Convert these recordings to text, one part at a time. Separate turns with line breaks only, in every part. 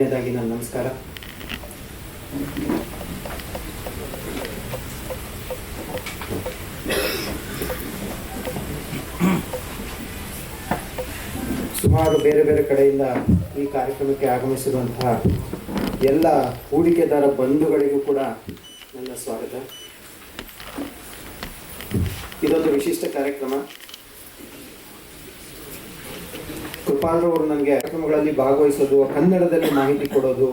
ಮೊದಲನೇದಾಗಿ ನನ್ನ ನಮಸ್ಕಾರ. ಸುಮಾರು ಬೇರೆ ಬೇರೆ ಕಡೆಯಿಂದ ಈ ಕಾರ್ಯಕ್ರಮಕ್ಕೆ ಆಗಮಿಸಿರುವಂತಹ ಎಲ್ಲ ಹೂಡಿಕೆದಾರ ಬಂಧುಗಳಿಗೂ ಕೂಡ ನನ್ನ ಸ್ವಾಗತ. ಇದೊಂದು ವಿಶಿಷ್ಟ ಕಾರ್ಯಕ್ರಮ. ಕೃಪಾಲ್ರವರು ನನಗೆ ಕಾರ್ಯಕ್ರಮಗಳಲ್ಲಿ ಭಾಗವಹಿಸೋದು, ಕನ್ನಡದಲ್ಲಿ ಮಾಹಿತಿ ಕೊಡೋದು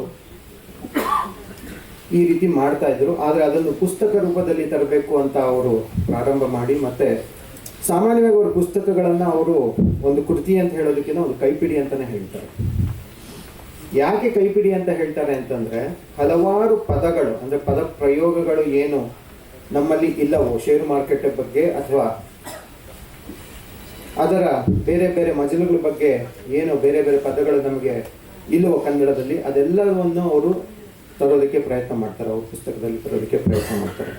ಈ ರೀತಿ ಮಾಡ್ತಾ ಇದ್ರು. ಆದರೆ ಅದನ್ನು ಪುಸ್ತಕ ರೂಪದಲ್ಲಿ ತರಬೇಕು ಅಂತ ಅವರು ಪ್ರಾರಂಭ ಮಾಡಿ, ಮತ್ತೆ ಸಾಮಾನ್ಯವಾಗಿ ಅವರು ಪುಸ್ತಕಗಳನ್ನು ಅವರು ಒಂದು ಕೃತಿ ಅಂತ ಹೇಳೋದಕ್ಕಿಂತ ಒಂದು ಕೈಪಿಡಿ ಅಂತಾನೆ ಹೇಳ್ತಾರೆ. ಯಾಕೆ ಕೈಪಿಡಿ ಅಂತ ಹೇಳ್ತಾರೆ ಅಂತಂದ್ರೆ, ಹಲವಾರು ಪದಗಳು, ಅಂದ್ರೆ ಪದ ಪ್ರಯೋಗಗಳು ಏನು ನಮ್ಮಲ್ಲಿ ಇಲ್ಲವೋ ಷೇರು ಮಾರ್ಕೆಟ್ ಬಗ್ಗೆ ಅಥವಾ ಅದರ ಬೇರೆ ಬೇರೆ ಮಜಲುಗಳ ಬಗ್ಗೆ ಏನು ಬೇರೆ ಬೇರೆ ಪದಗಳು ನಮಗೆ ಇಲ್ಲವೋ ಕನ್ನಡದಲ್ಲಿ, ಅದೆಲ್ಲವನ್ನು ಅವರು ತರೋದಕ್ಕೆ ಪ್ರಯತ್ನ ಮಾಡ್ತಾರೆ, ಅವ್ರ ಪುಸ್ತಕದಲ್ಲಿ ತರೋದಕ್ಕೆ ಪ್ರಯತ್ನ ಮಾಡ್ತಾರೆ.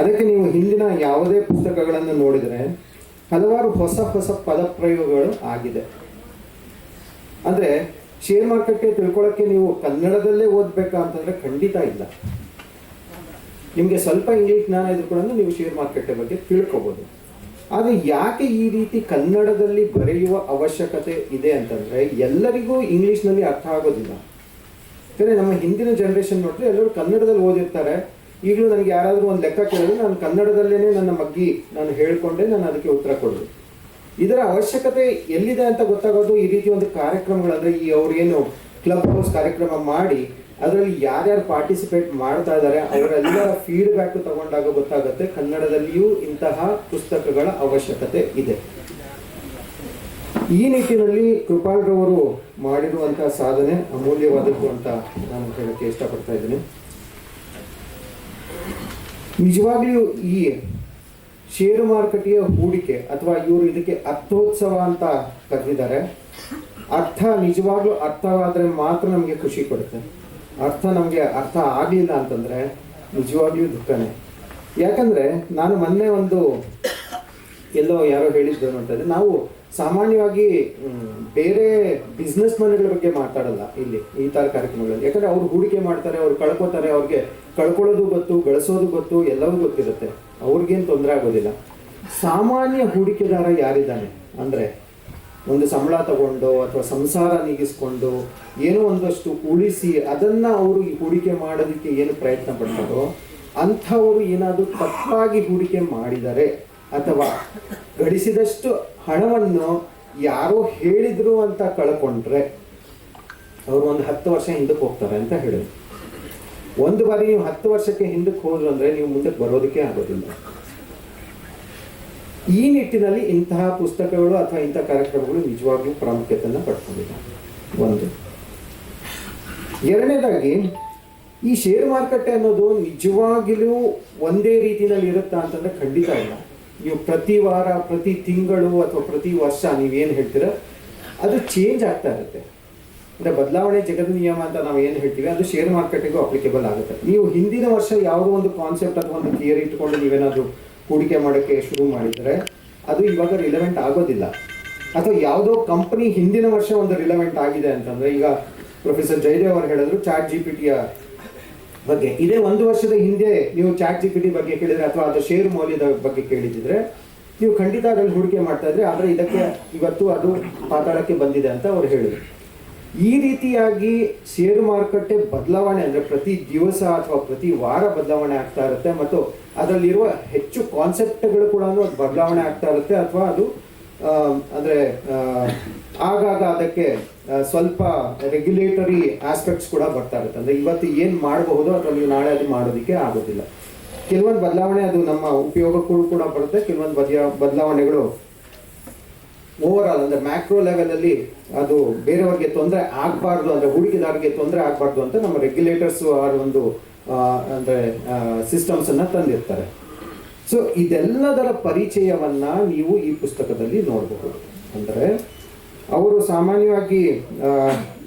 ಅದಕ್ಕೆ ನೀವು ಹಿಂದಿನ ಯಾವುದೇ ಪುಸ್ತಕಗಳನ್ನು ನೋಡಿದರೆ ಹಲವಾರು ಹೊಸ ಹೊಸ ಪದ ಪ್ರಯೋಗಗಳು ಆಗಿದೆ. ಅಂದ್ರೆ ಶೇರ್ ಮಾರ್ಕೆಟ್ಗೆ ತಿಳ್ಕೊಳ್ಳೋಕ್ಕೆ ನೀವು ಕನ್ನಡದಲ್ಲೇ ಓದ್ಬೇಕಾ ಅಂತಂದ್ರೆ ಖಂಡಿತ ಇಲ್ಲ. ನಿಮಗೆ ಸ್ವಲ್ಪ ಇಂಗ್ಲಿಷ್ ಜ್ಞಾನ ಇದ್ರು ಕೂಡ ನೀವು ಶೇರ್ ಮಾರ್ಕೆಟ್ ಬಗ್ಗೆ ತಿಳ್ಕೊಬೋದು. ಆದರೆ ಯಾಕೆ ಈ ರೀತಿ ಕನ್ನಡದಲ್ಲಿ ಬರೆಯುವ ಅವಶ್ಯಕತೆ ಇದೆ ಅಂತಂದ್ರೆ ಎಲ್ಲರಿಗೂ ಇಂಗ್ಲೀಷ್ನಲ್ಲಿ ಅರ್ಥ ಆಗೋದಿಲ್ಲ. ಯಾಕಂದ್ರೆ ನಮ್ಮ ಹಿಂದಿನ ಜನರೇಷನ್ ನೋಡಿದ್ರೆ ಎಲ್ಲರೂ ಕನ್ನಡದಲ್ಲಿ ಓದಿರ್ತಾರೆ. ಈಗಲೂ ನನಗೆ ಯಾರಾದರೂ ಒಂದು ಲೆಕ್ಕ ಕೇಳಿದ್ರೆ ನಾನು ಕನ್ನಡದಲ್ಲೇ ನನ್ನ ಮಗ್ಗಿ ನಾನು ಹೇಳ್ಕೊಂಡೆ, ನಾನು ಅದಕ್ಕೆ ಉತ್ತರ ಕೊಡೋದು. ಇದರ ಅವಶ್ಯಕತೆ ಎಲ್ಲಿದೆ ಅಂತ ಗೊತ್ತಾಗೋದು ಈ ರೀತಿ ಒಂದು ಕಾರ್ಯಕ್ರಮಗಳಂದ್ರೆ ಈ ಅವ್ರೇನು ಕ್ಲಬ್ ಹೌಸ್ ಕಾರ್ಯಕ್ರಮ ಮಾಡಿ ಅದರಲ್ಲಿ ಯಾರ್ಯಾರು ಪಾರ್ಟಿಸಿಪೇಟ್ ಮಾಡ್ತಾ ಇದ್ದಾರೆ ಅವರೆಲ್ಲರ ಫೀಡ್ಬ್ಯಾಕ್ ತಗೊಂಡಾಗ ಗೊತ್ತಾಗುತ್ತೆ, ಕನ್ನಡದಲ್ಲಿಯೂ ಇಂತಹ ಪುಸ್ತಕಗಳ ಅವಶ್ಯಕತೆ ಇದೆ. ಈ ನಿಟ್ಟಿನಲ್ಲಿ ಕೃಪಾಲ್ರವರು ಮಾಡಿರುವಂತಹ ಸಾಧನೆ ಅಮೂಲ್ಯವಾದದ್ದು ಅಂತ ನಾನು ಹೇಳಕ್ಕೆ ಇಷ್ಟಪಡ್ತಾ ಇದ್ದೀನಿ. ನಿಜವಾಗ್ಲೂ ಈ ಷೇರು ಮಾರುಕಟ್ಟೆಯ ಹೂಡಿಕೆ ಅಥವಾ ಇವರು ಇದಕ್ಕೆ ಅರ್ಥೋತ್ಸವ ಅಂತ ಕರೆದಿದ್ದಾರೆ, ಅರ್ಥ ನಿಜವಾಗ್ಲೂ ಅರ್ಥವಾದರೆ ಮಾತ್ರ ನಮಗೆ ಖುಷಿ ಕೊಡುತ್ತೆ. ಅರ್ಥ ನಮಗೆ ಅರ್ಥ ಆಗಲಿಲ್ಲ ಅಂತಂದ್ರೆ ನಿಜವಾಗ್ಲೂ ದುಃಖನೇ. ಯಾಕಂದ್ರೆ ನಾನು ಮೊನ್ನೆ ಒಂದು ಎಲ್ಲೋ ಯಾರೋ ಹೇಳಿದ್ದು ಅಂತಂದ್ರೆ ನಾವು ಸಾಮಾನ್ಯವಾಗಿ ಬೇರೆ ಬಿಸ್ನೆಸ್ ಮನೆಗಳ ಬಗ್ಗೆ ಮಾತಾಡಲ್ಲ ಇಲ್ಲಿ, ಈ ಥರ ಕಾರ್ಯಕ್ರಮಗಳಲ್ಲಿ. ಯಾಕಂದ್ರೆ ಅವ್ರು ಹೂಡಿಕೆ ಮಾಡ್ತಾರೆ, ಅವ್ರು ಕಳ್ಕೊತಾರೆ, ಅವ್ರಿಗೆ ಕಳ್ಕೊಳ್ಳೋದು ಗೊತ್ತು, ಗಳಿಸೋದು ಗೊತ್ತು, ಎಲ್ಲವೂ ಗೊತ್ತಿರುತ್ತೆ. ಅವ್ರಿಗೇನು ತೊಂದರೆ ಆಗೋದಿಲ್ಲ. ಸಾಮಾನ್ಯ ಹೂಡಿಕೆದಾರ ಯಾರಿದ್ದಾನೆ ಅಂದ್ರೆ ಒಂದು ಸಂಬಳ ತಗೊಂಡು ಅಥವಾ ಸಂಸಾರ ನೀಗಿಸ್ಕೊಂಡು ಏನೋ ಒಂದಷ್ಟು ಉಳಿಸಿ ಅದನ್ನ ಅವರು ಹೂಡಿಕೆ ಮಾಡೋದಕ್ಕೆ ಏನು ಪ್ರಯತ್ನ ಪಡ್ತಾರೋ ಅಂಥವರು ಏನಾದರೂ ತಪ್ಪಾಗಿ ಹೂಡಿಕೆ ಮಾಡಿದರೆ ಅಥವಾ ಗಳಿಸಿದಷ್ಟು ಹಣವನ್ನು ಯಾರೋ ಹೇಳಿದ್ರು ಅಂತ ಕಳ್ಕೊಂಡ್ರೆ ಅವರು ಒಂದು ಹತ್ತು ವರ್ಷ ಹಿಂದಕ್ಕೆ ಹೋಗ್ತಾರೆ ಅಂತ ಹೇಳಿದ್ರು. ಒಂದು ಬಾರಿ ನೀವು ಹತ್ತು ವರ್ಷಕ್ಕೆ ಹಿಂದಕ್ಕೆ ಹೋದ್ರು ಅಂದರೆ ನೀವು ಮುಂದಕ್ಕೆ ಬರೋದಕ್ಕೆ ಆಗೋದಿಲ್ಲ. ಈ ನಿಟ್ಟಿನಲ್ಲಿ ಇಂತಹ ಪುಸ್ತಕಗಳು ಅಥವಾ ಇಂತಹ ಕಾರ್ಯಕ್ರಮಗಳು ನಿಜವಾಗಿಯೂ ಪ್ರಾಮುಖ್ಯತೆಯನ್ನು ಪಡ್ಕೊಂಡಿದೆ. ಒಂದು. ಎರಡನೇದಾಗಿ, ಈ ಶೇರ್ ಮಾರುಕಟ್ಟೆ ಅನ್ನೋದು ನಿಜವಾಗಿಲೂ ಒಂದೇ ರೀತಿಯಲ್ಲಿ ಇರುತ್ತಾ ಅಂತಂದ್ರೆ ಖಂಡಿತ ಇಲ್ಲ. ನೀವು ಪ್ರತಿ ವಾರ, ಪ್ರತಿ ತಿಂಗಳು ಅಥವಾ ಪ್ರತಿ ವರ್ಷ ನೀವೇನು ಹೇಳ್ತೀರ, ಅದು ಚೇಂಜ್ ಆಗ್ತಾ ಇರುತ್ತೆ. ಅಂದ್ರೆ ಬದಲಾವಣೆ ಜಗದ ನಿಯಮ ಅಂತ ನಾವು ಏನು ಹೇಳ್ತೀವಿ, ಅದು ಶೇರ್ ಮಾರ್ಕೆಟಿಗೂ ಅಪ್ಲಿಕೇಬಲ್ ಆಗುತ್ತೆ. ನೀವು ಹಿಂದಿನ ವರ್ಷ ಯಾವುದೋ ಒಂದು ಕಾನ್ಸೆಪ್ಟ್ ಅಥವಾ ಒಂದು ಥಿಯರಿ ಇಟ್ಕೊಂಡು ನೀವೇನಾದರೂ ಹೂಡಿಕೆ ಮಾಡೋಕ್ಕೆ ಶುರು ಮಾಡಿದರೆ ಅದು ಇವಾಗ ರಿಲೆವೆಂಟ್ ಆಗೋದಿಲ್ಲ. ಅಥವಾ ಯಾವುದೋ ಕಂಪನಿ ಹಿಂದಿನ ವರ್ಷ ಒಂದು ರಿಲೆವೆಂಟ್ ಆಗಿದೆ ಅಂತಂದ್ರೆ, ಈಗ ಪ್ರೊಫೆಸರ್ ಜಯದೇವ್ ಅವರು ಹೇಳಿದ್ರು ಚಾಟ್ ಜಿ ಪಿ ಟಿಯ ಬಗ್ಗೆ. ಇದೇ ಒಂದು ವರ್ಷದ ಹಿಂದೆ ನೀವು ಚಾಟ್ ಜಿ ಪಿ ಟಿ ಬಗ್ಗೆ ಕೇಳಿದ್ರೆ ಅಥವಾ ಅದು ಷೇರು ಮೌಲ್ಯದ ಬಗ್ಗೆ ಕೇಳಿದ್ರೆ ನೀವು ಖಂಡಿತ ಅದರಲ್ಲಿ ಹೂಡಿಕೆ ಮಾಡ್ತಾ ಇದ್ರೆ, ಆದರೆ ಇದಕ್ಕೆ ಇವತ್ತು ಅದು ಪಾತಾಳಕ್ಕೆ ಬಂದಿದೆ ಅಂತ ಅವರು ಹೇಳಿದ್ರು. ಈ ರೀತಿಯಾಗಿ ಷೇರು ಮಾರುಕಟ್ಟೆ ಬದಲಾವಣೆ ಅಂದ್ರೆ ಪ್ರತಿ ದಿವಸ ಅಥವಾ ಪ್ರತಿ ವಾರ ಬದಲಾವಣೆ ಆಗ್ತಾ ಇರುತ್ತೆ ಮತ್ತು ಅದರಲ್ಲಿರುವ ಹೆಚ್ಚು ಕಾನ್ಸೆಪ್ಟ್ಗಳು ಕೂಡ ಅದು ಬದಲಾವಣೆ ಆಗ್ತಾ ಇರುತ್ತೆ ಅಥವಾ ಅದು ಅಂದರೆ ಆಗಾಗ ಅದಕ್ಕೆ ಸ್ವಲ್ಪ ರೆಗ್ಯುಲೇಟರಿ ಆಸ್ಪೆಕ್ಟ್ಸ್ ಕೂಡ ಬರ್ತಾ ಇರುತ್ತೆ. ಅಂದ್ರೆ ಇವತ್ತು ಏನು ಮಾಡಬಹುದು ಅದರಲ್ಲಿ ನಾಳೆ ಅದು ಮಾಡೋದಕ್ಕೆ ಆಗೋದಿಲ್ಲ. ಕೆಲವೊಂದು ಬದಲಾವಣೆ ಅದು ನಮ್ಮ ಉಪಯೋಗಕ್ಕೂ ಕೂಡ ಬರುತ್ತೆ, ಕೆಲವೊಂದು ಬದಲಾವಣೆಗಳು ಓವರ್ ಆಲ್ ಅಂದ್ರೆ ಮ್ಯಾಕ್ರೋ ಲೆವೆಲಲ್ಲಿ ಅದು ಬೇರೆಯವ್ರಿಗೆ ತೊಂದರೆ ಆಗಬಾರ್ದು ಅಂದ್ರೆ ಹೂಡಿಕೆದಾರರಿಗೆ ತೊಂದರೆ ಆಗಬಾರ್ದು ಅಂತ ನಮ್ಮ ರೆಗ್ಯುಲೇಟರ್ಸ್ ಒಂದು ಆ, ಅಂದ್ರೆ ಸಿಸ್ಟಮ್ಸ್ ಅನ್ನ ತಂದಿರ್ತಾರೆ. ಸೊ ಇದೆಲ್ಲದರ ಪರಿಚಯವನ್ನ ನೀವು ಈ ಪುಸ್ತಕದಲ್ಲಿ ನೋಡಬಹುದು ಅಂದ್ರೆ ಅವರು ಸಾಮಾನ್ಯವಾಗಿ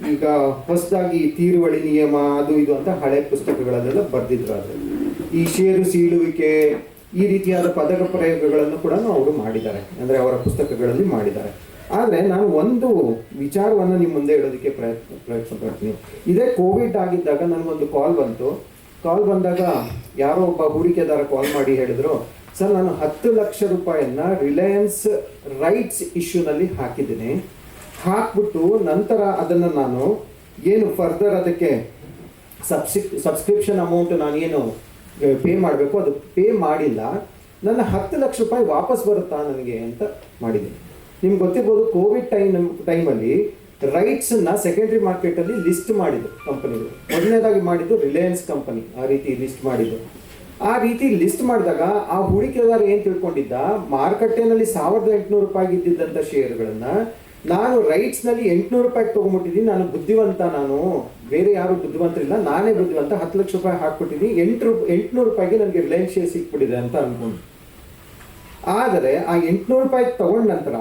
ಈಗ ಹೊಸದಾಗಿ ತೀರುವಳಿ ನಿಯಮ ಅದು ಇದು ಅಂತ ಹಳೆ ಪುಸ್ತಕಗಳಲ್ಲೆಲ್ಲ ಬರೆದಿದ್ರು ಅದರಲ್ಲಿ ಈ ಷೇರು ಸೀಳುವಿಕೆ ಈ ರೀತಿಯಾದ ಪದಕ ಪ್ರಯೋಗಗಳನ್ನು ಕೂಡ ಅವರು ಮಾಡಿದ್ದಾರೆ. ಅಂದ್ರೆ ಅವರ ಪುಸ್ತಕಗಳಲ್ಲಿ ಮಾಡಿದ್ದಾರೆ. ಆದರೆ ನಾನು ಒಂದು ವಿಚಾರವನ್ನು ನಿಮ್ಮ ಮುಂದೆ ಇಡೋದಕ್ಕೆ ಪ್ರಯತ್ನ ಪ್ರಯತ್ನ ಪಡ್ತೀನಿ. ಇದೇ ಕೋವಿಡ್ ಆಗಿದ್ದಾಗ ನನಗೊಂದು ಕಾಲ್ ಬಂತು. ಕಾಲ್ ಬಂದಾಗ ಯಾರೋ ಒಬ್ಬ ಹೂಡಿಕೆದಾರ ಕಾಲ್ ಮಾಡಿ ಹೇಳಿದ್ರು, ಸರ್, ನಾನು ಹತ್ತು ಲಕ್ಷ ರೂಪಾಯಿಯನ್ನ ರಿಲಯನ್ಸ್ ರೈಟ್ಸ್ ಇಶ್ಯೂನಲ್ಲಿ ಹಾಕಿದ್ದೀನಿ. ಹಾಕ್ಬಿಟ್ಟು ನಂತರ ಅದನ್ನು ನಾನು ಏನು ಫರ್ದರ್ ಅದಕ್ಕೆ ಸಬ್ಸಿ ಸಬ್ಸ್ಕ್ರಿಪ್ಷನ್ ಅಮೌಂಟ್ ನಾನೇನು ಪೇ ಮಾಡಬೇಕು. ಅದು ಪೇ ಮಾಡಿಲ್ಲ. ನನ್ನ ಹತ್ತು ಲಕ್ಷ ರೂಪಾಯಿ ವಾಪಸ್ ಬರುತ್ತಾ ನನಗೆ ಅಂತ ಮಾಡಿದೆ. ನಿಮ್ಗೆ ಗೊತ್ತಿರ್ಬೋದು ಕೋವಿಡ್ ಟೈಮ್ ಟೈಮಲ್ಲಿ ರೈಟ್ಸನ್ನ ಸೆಕೆಂಡ್ರಿ ಮಾರ್ಕೆಟಲ್ಲಿ ಲಿಸ್ಟ್ ಮಾಡಿದ್ದು ಕಂಪನಿಗಳು ಮೊದಲನೇದಾಗಿ ಮಾಡಿದ್ದು ರಿಲಯನ್ಸ್ ಕಂಪನಿ ಆ ರೀತಿ ಲಿಸ್ಟ್ ಮಾಡಿದ್ದು. ಆ ರೀತಿ ಲಿಸ್ಟ್ ಮಾಡಿದಾಗ ಆ ಹೂಡಿಕೆದಾರ ಏನು ತಿಳ್ಕೊಂಡಿದ್ದ? ಮಾರುಕಟ್ಟೆನಲ್ಲಿ ಸಾವಿರದ ಎಂಟುನೂರು ರೂಪಾಯಿ ಇದ್ದಿದ್ದಂಥ ಶೇರ್ಗಳನ್ನು ನಾನು ರೈಟ್ಸ್ನಲ್ಲಿ ಎಂಟುನೂರು ರೂಪಾಯಿಗೆ ತೊಗೊಂಬಿಟ್ಟಿದ್ದೀನಿ ನಾನು ಬುದ್ಧಿವಂತ ನಾನು. ಬೇರೆ ಯಾರು ಬುದ್ಧಿವಂತರಿಲ್ಲ ನಾನೇ ಬುದ್ಧಿವಂತ, ಹತ್ತು ಲಕ್ಷ ರೂಪಾಯಿ ಹಾಕ್ಬಿಟ್ಟಿದ್ದೀನಿ ಎಂಟು ರೂಪಾಯಿ ಎಂಟುನೂರು ರೂಪಾಯಿಗೆ ನನಗೆ ರಿಲಯನ್ಸ್ ಶೇರ್ ಸಿಕ್ಬಿಟ್ಟಿದೆ ಅಂತ ಅನ್ಕೊಂಡು. ಆದರೆ ಆ ಎಂಟುನೂರು ರೂಪಾಯಿ ತಗೊಂಡ ನಂತರ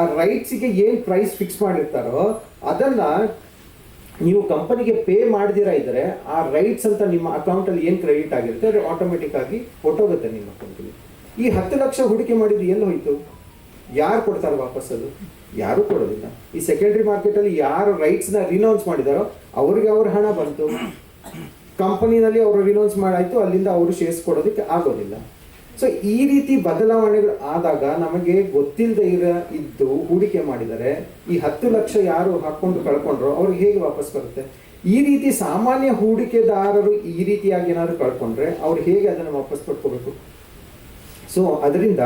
ಆ ರೈಟ್ಸಿಗೆ ಏನು ಪ್ರೈಸ್ ಫಿಕ್ಸ್ ಮಾಡಿರ್ತಾರೋ ಅದನ್ನ ನೀವು ಕಂಪನಿಗೆ ಪೇ ಮಾಡದಿರ ಇದ್ದರೆ ಆ ರೈಟ್ಸ್ ಅಂತ ನಿಮ್ಮ ಅಕೌಂಟಲ್ಲಿ ಏನು ಕ್ರೆಡಿಟ್ ಆಗಿರುತ್ತೆ, ಅದು ಆಟೋಮೆಟಿಕ್ ಆಗಿ ಹೊಟ್ಟೋಗುತ್ತೆ ನಿಮ್ಮ ಅಕೌಂಟಲ್ಲಿ ಈ ಹತ್ತು ಲಕ್ಷ ಹೂಡಿಕೆ ಮಾಡಿದ್ದು ಎಲ್ಲಿ ಹೋಯ್ತು? ಯಾರು ಕೊಡ್ತಾರೆ ವಾಪಸ್ ಅದು? ಯಾರು ಕೊಡೋದಿಲ್ಲ. ಈ ಸೆಕೆಂಡ್ರಿ ಮಾರ್ಕೆಟಲ್ಲಿ ಯಾರು ರೈಟ್ಸ್ನ ರಿನೌನ್ಸ್ ಮಾಡಿದಾರೋ ಅವ್ರಿಗೆ ಅವ್ರ ಹಣ ಬಂತು. ಕಂಪನಿನಲ್ಲಿ ಅವರು ರಿನೌನ್ಸ್ ಮಾಡಾಯಿತು, ಅಲ್ಲಿಂದ ಅವರು ಶೇರ್ಸ್ ಕೊಡೋದಕ್ಕೆ ಆಗೋದಿಲ್ಲ. ಸೊ ಈ ರೀತಿ ಬದಲಾವಣೆಗಳು ಆದಾಗ ನಮಗೆ ಗೊತ್ತಿಲ್ಲದೆ ಇರ, ಇದ್ದು ಹೂಡಿಕೆ ಮಾಡಿದರೆ, ಈ ಹತ್ತು ಲಕ್ಷ ಯಾರು ಹಾಕ್ಕೊಂಡು ಕಳ್ಕೊಂಡ್ರು ಅವ್ರಿಗೆ ಹೇಗೆ ವಾಪಸ್ ಬರುತ್ತೆ? ಈ ರೀತಿ ಸಾಮಾನ್ಯ ಹೂಡಿಕೆದಾರರು ಈ ರೀತಿಯಾಗಿ ಏನಾದ್ರು ಕಳ್ಕೊಂಡ್ರೆ ಅವ್ರು ಹೇಗೆ ಅದನ್ನು ವಾಪಸ್ ಪಡ್ಕೋಬೇಕು? ಸೊ ಅದರಿಂದ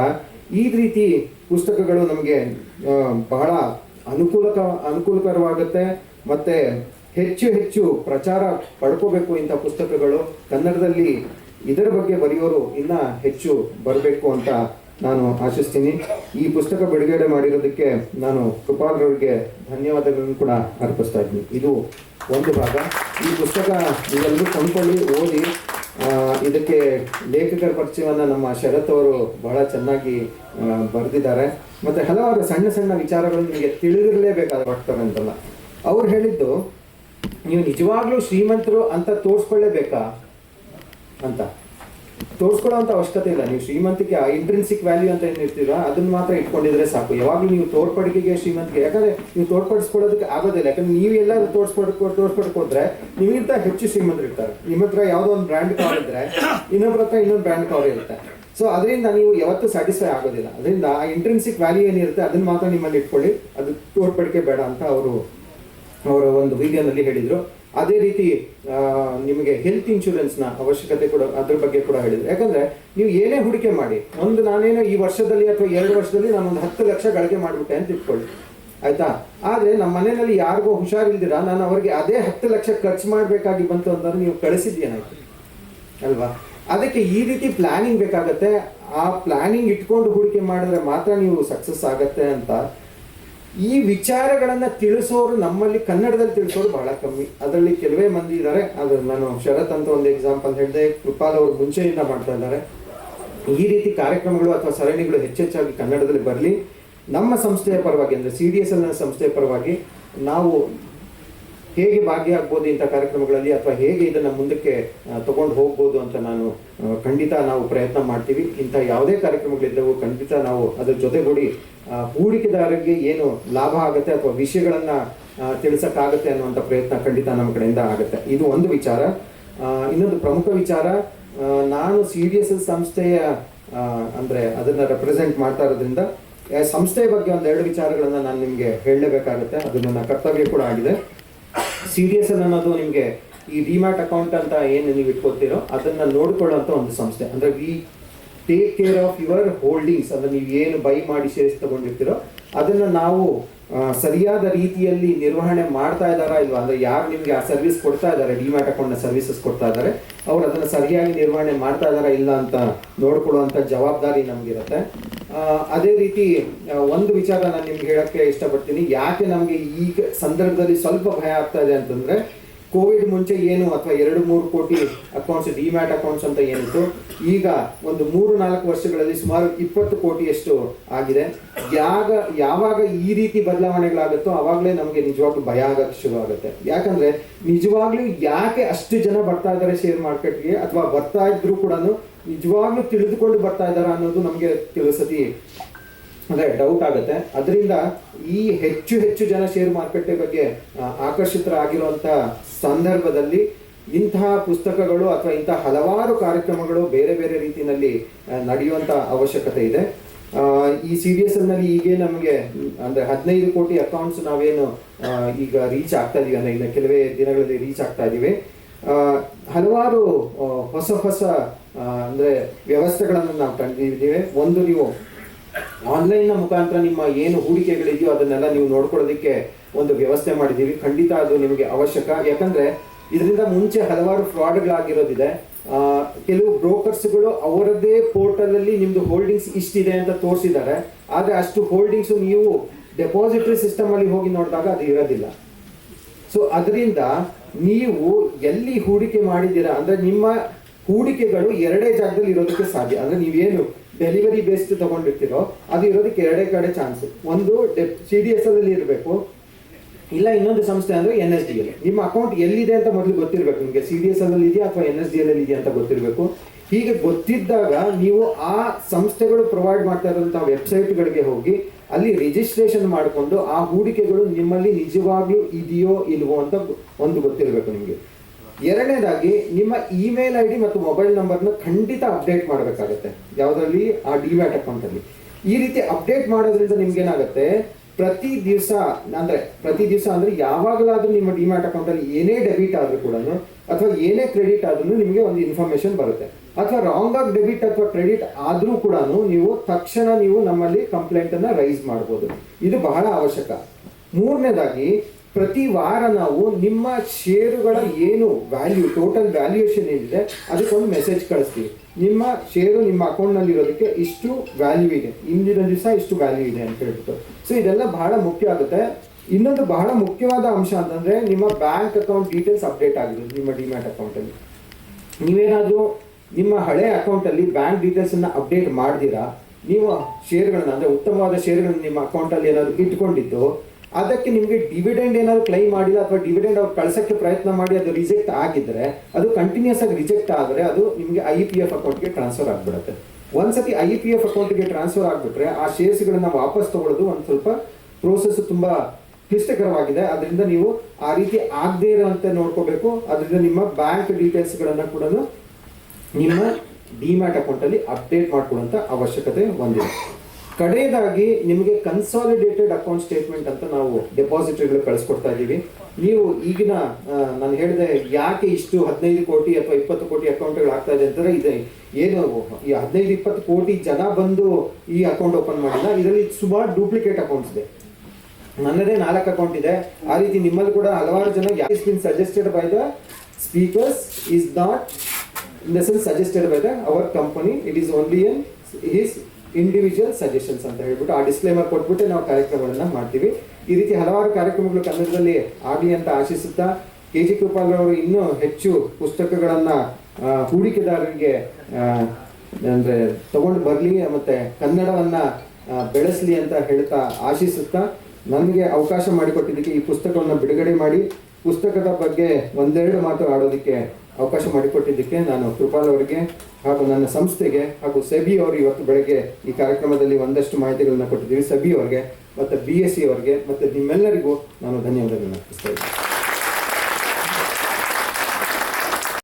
ಈ ರೀತಿ ಪುಸ್ತಕಗಳು ನಮಗೆ ಬಹಳ ಅನುಕೂಲಕ, ಅನುಕೂಲಕರವಾಗುತ್ತೆ. ಮತ್ತೆ ಹೆಚ್ಚು ಹೆಚ್ಚು ಪ್ರಚಾರ ಪಡ್ಕೋಬೇಕು ಇಂಥ ಪುಸ್ತಕಗಳು. ಕನ್ನಡದಲ್ಲಿ ಇದರ ಬಗ್ಗೆ ಬರೆಯೋರು ಇನ್ನ ಹೆಚ್ಚು ಬರಬೇಕು ಅಂತ ನಾನು ಆಶಿಸ್ತೀನಿ. ಈ ಪುಸ್ತಕ ಬಿಡುಗಡೆ ಮಾಡಿರೋದಕ್ಕೆ ನಾನು ಕೃಪಾಲ್ರವ್ರಿಗೆ ಧನ್ಯವಾದಗಳನ್ನು ಕೂಡ ಅರ್ಪಿಸ್ತಾ ಇದ್ದೀನಿ. ಇದು ಒಂದು ಭಾಗ. ಈ ಪುಸ್ತಕ ನೀವೆಲ್ಲರೂ ಕೊಂಡ್ಕೊಳ್ಳಿ, ಓದಿ. ಇದಕ್ಕೆ ಲೇಖಕರ ಪರಿಚಯವನ್ನು ನಮ್ಮ ಶರತ್ ಅವರು ಬಹಳ ಚೆನ್ನಾಗಿ ಬರೆದಿದ್ದಾರೆ. ಮತ್ತೆ ಹಲವಾರು ಸಣ್ಣ ಸಣ್ಣ ವಿಚಾರಗಳು ನಿಮಗೆ ತಿಳಿದಿರಲೇಬೇಕಾದ ಅಂತಲ್ಲ. ಅವ್ರು ಹೇಳಿದ್ದು ನೀವು ನಿಜವಾಗ್ಲೂ ಶ್ರೀಮಂತರು ಅಂತ ತೋರಿಸ್ಕೊಳ್ಳೇಬೇಕಾ? ಅಂತ. ತೋರಿಸ್ಕೊಳ್ಳೋಂಥ ಅವಶ್ಯಕತೆ ಇಲ್ಲ. ನೀವು ಶ್ರೀಮಂತಿಕೆ ಇಂಟ್ರೆನ್ಸಿಕ್ ವ್ಯಾಲ್ಯೂ ಅಂತ ಏನು ಇರ್ತೀರಾ ಅದನ್ನ ಮಾತ್ರ ಇಟ್ಕೊಂಡಿದ್ರೆ ಸಾಕು. ಯಾವಾಗಲೂ ನೀವು ತೋರ್ಪಡಿಕೆಗೆ ಶ್ರೀಮಂತಿಕೆ. ಯಾಕಂದ್ರೆ ನೀವು ತೋರ್ಪಡಿಸ್ಕೊಳ್ಳೋದಕ್ಕೆ ಆಗೋದಿಲ್ಲ. ಯಾಕಂದ್ರೆ ನೀವು ಎಲ್ಲಾದ್ರೂ ತೋರ್ಸ್ಪಡ್ಕೊ ತೋರ್ಸ್ಪಡ್ಕೋದ್ರೆ ನಿಮಗಿಂತ ಹೆಚ್ಚು ಶ್ರೀಮಂತರು ಇರ್ತಾರೆ. ನಿಮ್ಮ ಹತ್ರ ಯಾವುದೋ ಒಂದು ಬ್ರ್ಯಾಂಡ್ ಕಾರ್ ಇದ್ರೆ ಇನ್ನೊಬ್ಬರ ಹತ್ರ ಇನ್ನೊಂದು ಬ್ರ್ಯಾಂಡ್ ಕಾರ್ ಇರುತ್ತೆ. ಸೊ ಅದರಿಂದ ನೀವು ಯಾವತ್ತೂ ಸ್ಯಾಟಿಸ್ಫೈ ಆಗೋದಿಲ್ಲ. ಅದರಿಂದ ಆ ಇಂಟ್ರೆನ್ಸಿಕ್ ವ್ಯಾಲ್ಯೂ ಏನಿರುತ್ತೆ, ಅದನ್ನ ಮಾತ್ರ ನಿಮ್ಮಲ್ಲಿ ಇಟ್ಕೊಳ್ಳಿ. ಅದು ತೋರ್ಪಡಿಕೆ ಬೇಡ ಅಂತ ಅವರು ಅವರ ಒಂದು ವಿಡಿಯೋನಲ್ಲಿ ಹೇಳಿದ್ರು. ಅದೇ ರೀತಿ ನಿಮಗೆ ಹೆಲ್ತ್ ಇನ್ಶೂರೆನ್ಸ್ನ ಅವಶ್ಯಕತೆ ಕೂಡ, ಅದ್ರ ಬಗ್ಗೆ ಕೂಡ ಹೇಳಿದ್ರು. ಯಾಕಂದ್ರೆ, ನೀವು ಏನೇ ಹೂಡಿಕೆ ಮಾಡಿ, ಒಂದು ನಾನೇನೋ ಈ ವರ್ಷದಲ್ಲಿ ಅಥವಾ ಎರಡು ವರ್ಷದಲ್ಲಿ ನಾನು ಒಂದು ಹತ್ತು ಲಕ್ಷ ಗಳಿಕೆ ಮಾಡಿಬಿಟ್ಟೆ ಅಂತ ಇಟ್ಕೊಳ್ಳಿ. ಆಯ್ತಾ? ಆದರೆ ನಮ್ಮ ಮನೆಯಲ್ಲಿ ಯಾರಿಗೋ ಹುಷಾರಿಲ್ದಿರ? ನಾನು ಅವರಿಗೆ ಅದೇ ಹತ್ತು ಲಕ್ಷ ಖರ್ಚು ಮಾಡಬೇಕಾಗಿ ಬಂತು ಅಂತಂದ್ರೆ ನೀವು ಕಳಿಸಿದ್ಯೇನಾಯ್ತು ಅಲ್ವಾ? ಅದಕ್ಕೆ ಈ ರೀತಿ ಪ್ಲಾನಿಂಗ್ ಬೇಕಾಗತ್ತೆ. ಆ ಪ್ಲಾನಿಂಗ್ ಇಟ್ಕೊಂಡು ಹೂಡಿಕೆ ಮಾಡಿದ್ರೆ ಮಾತ್ರ ನೀವು ಸಕ್ಸಸ್ ಆಗತ್ತೆ ಅಂತ ಈ ವಿಚಾರಗಳನ್ನು ತಿಳಿಸೋರು ನಮ್ಮಲ್ಲಿ ಕನ್ನಡದಲ್ಲಿ ತಿಳಿಸೋರು ಬಹಳ ಕಮ್ಮಿ. ಅದರಲ್ಲಿ ಕೆಲವೇ ಮಂದಿ ಇದ್ದಾರೆ ಅದು ನಾನು ಶರತ್ ಅಂತ ಒಂದು ಎಕ್ಸಾಂಪಲ್ ಹೇಳಿದೆ. ಕೃಪಾಲ್ ಅವರು ಮುಂಚೆಯಿಂದ ಮಾಡ್ತಾ ಇದ್ದಾರೆ. ಈ ರೀತಿ ಕಾರ್ಯಕ್ರಮಗಳು ಅಥವಾ ಸರಣಿಗಳು ಹೆಚ್ಚೆಚ್ಚಾಗಿ ಕನ್ನಡದಲ್ಲಿ ಬರಲಿ. ನಮ್ಮ ಸಂಸ್ಥೆಯ ಪರವಾಗಿ ಅಂದರೆ ಸಿ ಡಿ ಎಸ್ ಎಲ್ ಸಂಸ್ಥೆಯ ಪರವಾಗಿ ನಾವು ಹೇಗೆ ಭಾಗಿಯಾಗ್ಬೋದು ಇಂಥ ಕಾರ್ಯಕ್ರಮಗಳಲ್ಲಿ ಅಥವಾ ಹೇಗೆ ಇದನ್ನು ಮುಂದಕ್ಕೆ ತಗೊಂಡು ಹೋಗ್ಬೋದು ಅಂತ ನಾನು ಖಂಡಿತ ನಾವು ಪ್ರಯತ್ನ ಮಾಡ್ತೀವಿ. ಇಂಥ ಯಾವುದೇ ಕಾರ್ಯಕ್ರಮಗಳಿದ್ದವು ಖಂಡಿತ ನಾವು ಅದ್ರ ಜೊತೆಗೂಡಿ ಹೂಡಿಕೆದಾರರಿಗೆ ಏನು ಲಾಭ ಆಗುತ್ತೆ ಅಥವಾ ವಿಷಯಗಳನ್ನು ತಿಳಿಸೋಕ್ಕಾಗುತ್ತೆ ಅನ್ನುವಂಥ ಪ್ರಯತ್ನ ಖಂಡಿತ ನಮ್ಮ ಕಡೆಯಿಂದ ಆಗುತ್ತೆ. ಇದು ಒಂದು ವಿಚಾರ. ಇನ್ನೊಂದು ಪ್ರಮುಖ ವಿಚಾರ ನಾನು ಸಿ ಡಿ ಎಸ್ ಎಲ್ ಸಂಸ್ಥೆಯ ಅಂದರೆ ಅಂದ್ರೆ ಅದನ್ನ ರೆಪ್ರೆಸೆಂಟ್ ಮಾಡ್ತಾ ಇರೋದ್ರಿಂದ ಸಂಸ್ಥೆಯ ಬಗ್ಗೆ ಒಂದೆರಡು ವಿಚಾರಗಳನ್ನು ನಾನು ನಿಮಗೆ ಹೇಳಲೇಬೇಕಾಗುತ್ತೆ. ಅದು ನನ್ನ ಕರ್ತವ್ಯ ಕೂಡ ಆಗಿದೆ. ಸಿ ಡಿ ಎಸ್ ಅನ್ನೋದು ನಿಮಗೆ ಈ ಡಿಮ್ಯಾಟ್ ಅಕೌಂಟ್ ಅಂತ ಏನು ನೀವು ಇಟ್ಕೊಳ್ತೀರೋ ಅದನ್ನ ನೋಡ್ಕೊಳ್ಳೋಂಥ ಒಂದು ಸಂಸ್ಥೆ. ಅಂದ್ರೆ we take care of your holdings ಅಂದ್ರೆ ನೀವು ಏನು ಬೈ ಮಾಡಿ ಶೇರ್ಸ್ ತಗೊಂಡಿರ್ತೀರೋ ಅದನ್ನ ನಾವು ಸರಿಯಾದ ರೀತಿಯಲ್ಲಿ ನಿರ್ವಹಣೆ ಮಾಡ್ತಾ ಇದ್ದಾರಾ ಇಲ್ವಾ? ಅಂದ್ರೆ ಯಾರು ನಿಮ್ಗೆ ಆ ಸರ್ವಿಸ್ ಕೊಡ್ತಾ ಇದ್ದಾರೆ, ಡಿಮ್ಯಾಟ್ ಅಕೌಂಟ್ ಸರ್ವಿಸಸ್ ಕೊಡ್ತಾ ಇದ್ದಾರೆ, ಅವ್ರು ಅದನ್ನ ಸರಿಯಾಗಿ ನಿರ್ವಹಣೆ ಮಾಡ್ತಾ ಇದ್ದಾರಾ ಇಲ್ಲ ಅಂತ ನೋಡ್ಕೊಳ್ಳುವಂತ ಜವಾಬ್ದಾರಿ ನಮ್ಗಿರುತ್ತೆ. ಅದೇ ರೀತಿ ಒಂದು ವಿಚಾರ ನಾನು ನಿಮ್ಗೆ ಹೇಳಕ್ಕೆ ಇಷ್ಟಪಡ್ತೀನಿ. ಯಾಕೆ ನಮಗೆ ಈಗ ಸಂದರ್ಭದಲ್ಲಿ ಸ್ವಲ್ಪ ಭಯ ಆಗ್ತಾ ಇದೆ ಅಂತಂದ್ರೆ, ಕೋವಿಡ್ ಮುಂಚೆ ಏನು ಅಥವಾ ಎರಡು ಮೂರು ಕೋಟಿ ಅಕೌಂಟ್ಸ್ ಡಿಮ್ಯಾಟ್ ಅಕೌಂಟ್ಸ್ ಅಂತ ಏನಿತ್ತು, ಈಗ ಒಂದು ಮೂರು ನಾಲ್ಕು ವರ್ಷಗಳಲ್ಲಿ ಸುಮಾರು ಇಪ್ಪತ್ತು ಕೋಟಿಯಷ್ಟು ಆಗಿದೆ. ಯಾಗ, ಯಾವಾಗ ಈ ರೀತಿ ಬದಲಾವಣೆಗಳಾಗುತ್ತೋ ಆವಾಗಲೇ ನಮಗೆ ನಿಜವಾಗ್ಲೂ ಭಯ ಆಗಕ್ಕೆ ಶುರು ಆಗುತ್ತೆ ಯಾಕಂದ್ರೆ, ನಿಜವಾಗ್ಲೂ ಯಾಕೆ ಅಷ್ಟು ಜನ ಬರ್ತಾ ಇದ್ದಾರೆ ಶೇರ್ ಮಾರ್ಕೆಟ್ಗೆ ಅಥವಾ ಬರ್ತಾ ಇದ್ರು ಕೂಡ ನಿಜವಾಗ್ಲೂ ತಿಳಿದುಕೊಂಡು ಬರ್ತಾ ಇದ್ದಾರ ಅನ್ನೋದು ನಮಗೆ ತಿಳಿಸತಿ ಸತಿ ಅಂದ್ರೆ ಡೌಟ್ ಆಗುತ್ತೆ. ಅದರಿಂದ ಈ ಹೆಚ್ಚು ಹೆಚ್ಚು ಜನ ಶೇರ್ ಮಾರುಕಟ್ಟೆ ಬಗ್ಗೆ ಆಕರ್ಷಿತರಾಗಿರುವಂಥ ಸಂದರ್ಭದಲ್ಲಿ ಇಂತಹ ಪುಸ್ತಕಗಳು ಅಥವಾ ಇಂತಹ ಹಲವಾರು ಕಾರ್ಯಕ್ರಮಗಳು ಬೇರೆ ಬೇರೆ ರೀತಿಯಲ್ಲಿ ನಡೆಯುವಂಥ ಅವಶ್ಯಕತೆ ಇದೆ. ಈ ಸಿ ಡಿ ಎಸ್ನಲ್ಲಿ ಈಗ ನಮಗೆ, ಅಂದ್ರೆ ಹದಿನೈದು ಕೋಟಿ ಅಕೌಂಟ್ಸ್ ನಾವೇನು ಈಗ ರೀಚ್ ಆಗ್ತಾ ಇದೀವಿ. ಅಂದ್ರೆ ಕೆಲವೇ ದಿನಗಳಲ್ಲಿ ರೀಚ್ ಆಗ್ತಾ ಇದೀವಿ. ಹಲವಾರು ಹೊಸ ಹೊಸ ಅಂದ್ರೆ ವ್ಯವಸ್ಥೆಗಳನ್ನು ನಾವು ಕಂಡಿದ್ದೇವೆ ಒಂದು ನೀವು ಆನ್ಲೈನ್ನ ಮುಖಾಂತರ ನಿಮ್ಮ ಏನು ಹೂಡಿಕೆಗಳಿದೆಯೋ ಅದನ್ನೆಲ್ಲ ನೀವು ನೋಡ್ಕೊಳ್ಳೋದಕ್ಕೆ ಒಂದು ವ್ಯವಸ್ಥೆ ಮಾಡಿದ್ದೀವಿ. ಖಂಡಿತ ಅದು ನಿಮಗೆ ಅವಶ್ಯಕ. ಯಾಕಂದ್ರೆ ಇದರಿಂದ ಮುಂಚೆ ಹಲವಾರು ಫ್ರಾಡ್ಗಳಾಗಿರೋದಿದೆ. ಕೆಲವು ಬ್ರೋಕರ್ಸ್ಗಳು ಅವರದ್ದೇ ಪೋರ್ಟಲ್ ನಿಮ್ಮದು ಹೋಲ್ಡಿಂಗ್ಸ್ ಇಷ್ಟಿದೆ ಅಂತ ತೋರಿಸಿದ್ದಾರೆ. ಆದರೆ ಅಷ್ಟು ಹೋಲ್ಡಿಂಗ್ಸ್ ನೀವು ಡೆಪಾಸಿಟರಿ ಸಿಸ್ಟಮ್ ಅಲ್ಲಿ ಹೋಗಿ ನೋಡಿದಾಗ ಅದು ಇರೋದಿಲ್ಲ. ಸೊ ಅದರಿಂದ ನೀವು ಎಲ್ಲಿ ಹೂಡಿಕೆ ಮಾಡಿದ್ದೀರಾ, ಅಂದ್ರೆ ನಿಮ್ಮ ಹೂಡಿಕೆಗಳು ಎರಡೇ ಜಾಗದಲ್ಲಿ ಇರೋದಕ್ಕೆ ಸಾಧ್ಯ. ಅಂದ್ರೆ ನೀವೇನು ಡೆಲಿವರಿ ಬೇಸ್ಡ್ ತಗೊಂಡಿರ್ತೀರೋ ಅದು ಇರೋದಕ್ಕೆ ಎರಡೇ ಕಡೆ ಚಾನ್ಸ್ ಒಂದು ಸಿ ಡಿ ಎಸ್ ಅಲ್ಲಿ ಇರಬೇಕು. ಇಲ್ಲ ಇನ್ನೊಂದು ಸಂಸ್ಥೆ ಅಂದ್ರೆ ಎನ್ ಎಸ್ ಡಿ ಎಲ್ ನಿಮ್ಮ ಅಕೌಂಟ್ ಎಲ್ಲಿದೆ ಅಂತ ಮೊದಲು ಗೊತ್ತಿರಬೇಕು. ನಿಮಗೆ ಸಿ ಡಿ ಎಸ್ ಅಲ್ಲಿ ಇದೆಯಾ ಅಥವಾ ಎನ್ ಎಸ್ ಡಿ ಎಲ್ ಅಲ್ಲಿ ಇದೆಯಾ ಅಂತ ಗೊತ್ತಿರಬೇಕು. ಹೀಗೆ ಗೊತ್ತಿದ್ದಾಗ ನೀವು ಆ ಸಂಸ್ಥೆಗಳು ಪ್ರೊವೈಡ್ ಮಾಡ್ತಾ ಇರೋಂಥ ವೆಬ್ಸೈಟ್ಗಳಿಗೆ ಹೋಗಿ ಅಲ್ಲಿ ರಿಜಿಸ್ಟ್ರೇಷನ್ ಮಾಡಿಕೊಂಡು ಆ ಹೂಡಿಕೆಗಳು ನಿಮ್ಮಲ್ಲಿ ನಿಜವಾಗ್ಲೂ ಇದೆಯೋ ಇಲ್ವೋ ಅಂತ ಒಂದು ಗೊತ್ತಿರಬೇಕು ನಿಮಗೆ. ಎರಡನೇದಾಗಿ ನಿಮ್ಮ ಇಮೇಲ್ ಐ ಡಿ ಮತ್ತು ಮೊಬೈಲ್ ನಂಬರ್ನ ಖಂಡಿತ ಅಪ್ಡೇಟ್ ಮಾಡಬೇಕಾಗುತ್ತೆ. ಯಾವುದರಲ್ಲಿ? ಆ ಡಿಮ್ಯಾಟ್ ಅಕೌಂಟ್ ಅಲ್ಲಿ. ಈ ರೀತಿ ಅಪ್ಡೇಟ್ ಮಾಡೋದ್ರಿಂದ ನಿಮ್ಗೇನಾಗುತ್ತೆ ಪ್ರತಿ ದಿವಸ ಅಂದ್ರೆ ಪ್ರತಿ ದಿವಸ ಅಂದ್ರೆ ಯಾವಾಗಲಾದ್ರೂ ನಿಮ್ಮ ಡಿಮ್ಯಾಟ್ ಅಕೌಂಟ್ ಅಲ್ಲಿ ಏನೇ ಡೆಬಿಟ್ ಆದ್ರೂ ಕೂಡ ಅಥವಾ ಏನೇ ಕ್ರೆಡಿಟ್ ಆದ್ರೂ ನಿಮಗೆ ಒಂದು ಇನ್ಫಾರ್ಮೇಶನ್ ಬರುತ್ತೆ. ಅಥವಾ ರಾಂಗ್ ಆಗಿ ಡೆಬಿಟ್ ಅಥವಾ ಕ್ರೆಡಿಟ್ ಆದ್ರೂ ಕೂಡ ನೀವು ತಕ್ಷಣ ನೀವು ನಮ್ಮಲ್ಲಿ ಕಂಪ್ಲೇಂಟ್ ಅನ್ನ ರೈಸ್ ಮಾಡಬಹುದು ಇದು ಬಹಳ ಅವಶ್ಯಕ. ಮೂರನೇದಾಗಿ ಪ್ರತಿ ವಾರ ನಾವು ನಿಮ್ಮ ಷೇರುಗಳ ಏನು ವ್ಯಾಲ್ಯೂ ಟೋಟಲ್ ವ್ಯಾಲ್ಯೂಯೇಷನ್ ಏನಿದೆ, ಅದಕ್ಕೊಂದು ಮೆಸೇಜ್ ಕಳಿಸ್ತೀವಿ. ನಿಮ್ಮ ಷೇರು ನಿಮ್ಮ ಅಕೌಂಟ್ನಲ್ಲಿ ಇರೋದಕ್ಕೆ ಇಷ್ಟು ವ್ಯಾಲ್ಯೂ ಇದೆ. ಇಂದಿನ ದಿವಸ ಇಷ್ಟು ವ್ಯಾಲ್ಯೂ ಇದೆ ಅಂತ ಹೇಳ್ಬಿಟ್ಟು. ಸೊ ಇದೆಲ್ಲ ಬಹಳ ಮುಖ್ಯ ಆಗುತ್ತೆ. ಇನ್ನೊಂದು ಬಹಳ ಮುಖ್ಯವಾದ ಅಂಶ ಅಂತಂದರೆ ನಿಮ್ಮ ಬ್ಯಾಂಕ್ ಅಕೌಂಟ್ ಡೀಟೇಲ್ಸ್ ಅಪ್ಡೇಟ್ ಆಗಿದೆ ನಿಮ್ಮ ಡಿಮ್ಯಾಟ್ ಅಕೌಂಟಲ್ಲಿ ನೀವೇನಾದರೂ ನಿಮ್ಮ ಹಳೆ ಅಕೌಂಟಲ್ಲಿ ಬ್ಯಾಂಕ್ ಡೀಟೇಲ್ಸನ್ನು ಅಪ್ಡೇಟ್ ಮಾಡ್ದಿರಾ? ನೀವು ಶೇರ್ಗಳನ್ನ ಅಂದರೆ ಉತ್ತಮವಾದ ಶೇರ್ಗಳನ್ನ ನಿಮ್ಮ ಅಕೌಂಟಲ್ಲಿ ಏನಾದರೂ ಇಟ್ಕೊಂಡಿದ್ದು ಅದಕ್ಕೆ ನಿಮಗೆ ಡಿವಿಡೆಂಡ್ ಏನಾದ್ರು ಕ್ಲೈಮ್ ಮಾಡಿಲ್ಲ ಅಥವಾ ಡಿವಿಡೆಂಡ್ ಅವ್ರು ಕಳ್ಸೋಕ್ಕೆ ಪ್ರಯತ್ನ ಮಾಡಿ ಅದು ರಿಜೆಕ್ಟ್ ಆಗಿದ್ರೆ, ಅದು ಕಂಟಿನ್ಯೂಸ್ ಆಗಿ ರಿಜೆಕ್ಟ್ ಆದರೆ ಅದು ನಿಮಗೆ ಐ ಪಿ ಎಫ್ ಅಕೌಂಟ್ಗೆ ಟ್ರಾನ್ಸ್ಫರ್ ಆಗಿಬಿಡುತ್ತೆ. ಒಂದ್ಸತಿ ಐ ಪಿ ಎಫ್ ಅಕೌಂಟ್ಗೆ ಟ್ರಾನ್ಸ್ಫರ್ ಆಗಿಬಿಟ್ರೆ ಆ ಶೇರ್ಸ್ಗಳನ್ನ ವಾಪಸ್ ತಗೊಳ್ಳೋದು ಒಂದು ಸ್ವಲ್ಪ ಪ್ರೋಸೆಸ್ ತುಂಬ ಕ್ಲಿಷ್ಟಕರವಾಗಿದೆ. ಅದರಿಂದ ನೀವು ಆ ರೀತಿ ಆಗದೇ ಇರೋಂತೆ ನೋಡ್ಕೋಬೇಕು. ಅದರಿಂದ ನಿಮ್ಮ ಬ್ಯಾಂಕ್ ಡೀಟೇಲ್ಸ್ಗಳನ್ನು ಕೂಡ ನಿಮ್ಮ ಡಿಮ್ಯಾಟ್ ಅಕೌಂಟಲ್ಲಿ ಅಪ್ಡೇಟ್ ಮಾಡ್ಕೊಳ್ಳೋಂಥ ಅವಶ್ಯಕತೆ ಹೊಂದಿದೆ ಕಡೆಯದಾಗಿ ನಿಮಗೆ ಕನ್ಸಾಲಿಡೇಟೆಡ್ ಅಕೌಂಟ್ ಸ್ಟೇಟ್ಮೆಂಟ್ ಅಂತ ನಾವು ಡೆಪಾಸಿಟ್ಗಳು ಕಳಿಸ್ಕೊಡ್ತಾ ಇದ್ದೀವಿ. ನೀವು ಈಗಿನ ನಾನು ಹೇಳಿದೆ ಯಾಕೆ ಇಷ್ಟು ಹದಿನೈದು ಕೋಟಿ ಅಥವಾ ಇಪ್ಪತ್ತು ಕೋಟಿ ಅಕೌಂಟ್ಗಳು ಆಗ್ತಾ ಇದೆ ಅಂತಂದ್ರೆ ಇದೆ. ಏನು, ಈ ಹದಿನೈದು ಇಪ್ಪತ್ತು ಕೋಟಿ ಜನ ಬಂದು ಈ ಅಕೌಂಟ್ ಓಪನ್ ಮಾಡಿಲ್ಲ. ಇದರಲ್ಲಿ ಸುಮಾರು ಡೂಪ್ಲಿಕೇಟ್ ಅಕೌಂಟ್ಸ್ ಇದೆ. ನನ್ನದೇ ನಾಲ್ಕು ಅಕೌಂಟ್ ಇದೆ. ಆ ರೀತಿ ನಿಮ್ಮಲ್ಲಿ ಕೂಡ ಹಲವಾರು ಜನ is been suggested by the speakers is not in the sense suggested by the our company it is only in his individual suggestions ಅಂತ ಹೇಳ್ಬಿಟ್ಟು ಆ ಡಿಸ್ಕ್ಲೇಮರ್ ಕೊಟ್ಬಿಟ್ಟು ನಾವು ಕಾರ್ಯಕ್ರಮಗಳನ್ನು ಮಾಡ್ತೀವಿ. ಈ ರೀತಿ ಹಲವಾರು ಕಾರ್ಯಕ್ರಮಗಳು ಕನ್ನಡದಲ್ಲಿ ಆಗಲಿ ಅಂತ ಆಶಿಸುತ್ತಾ ಕೆ ಜಿ ಅವರು ಇನ್ನೂ ಹೆಚ್ಚು ಪುಸ್ತಕಗಳನ್ನು ಹೂಡಿಕೆದಾರರಿಗೆ ಅಂದರೆ ತಗೊಂಡು ಬರಲಿ ಮತ್ತೆ ಕನ್ನಡವನ್ನ ಬೆಳೆಸಲಿ ಅಂತ ಹೇಳ್ತಾ ಆಶಿಸುತ್ತಾ ನನಗೆ ಅವಕಾಶ ಮಾಡಿಕೊಟ್ಟಿದ್ದಕ್ಕೆ ಈ ಪುಸ್ತಕವನ್ನು ಬಿಡುಗಡೆ ಮಾಡಿ, ಪುಸ್ತಕದ ಬಗ್ಗೆ ಒಂದೆರಡು ಮಾತು ಆಡೋದಕ್ಕೆ ಅವಕಾಶ ಮಾಡಿಕೊಟ್ಟಿದ್ದಕ್ಕೆ ನಾನು ಕೃಪಾಲ್ ಅವರಿಗೆ ಹಾಗೂ ನನ್ನ ಸಂಸ್ಥೆಗೆ ಹಾಗೂ ಸೆಬಿ ಅವರು ಇವತ್ತು ಬೆಳಗ್ಗೆ ಈ ಕಾರ್ಯಕ್ರಮದಲ್ಲಿ ಒಂದಷ್ಟು ಮಾಹಿತಿಗಳನ್ನು ಕೊಟ್ಟಿದ್ದೀವಿ. ಸಬಿ ಅವರಿಗೆ, ಮತ್ತು ಬಿ ಎಸ್ ಸಿ ಅವರಿಗೆ, ಮತ್ತು ನಿಮ್ಮೆಲ್ಲರಿಗೂ ನಾನು ಧನ್ಯವಾದಗಳನ್ನು ಅರ್ಪಿಸ್ತಾ ಇದ್ದೀನಿ.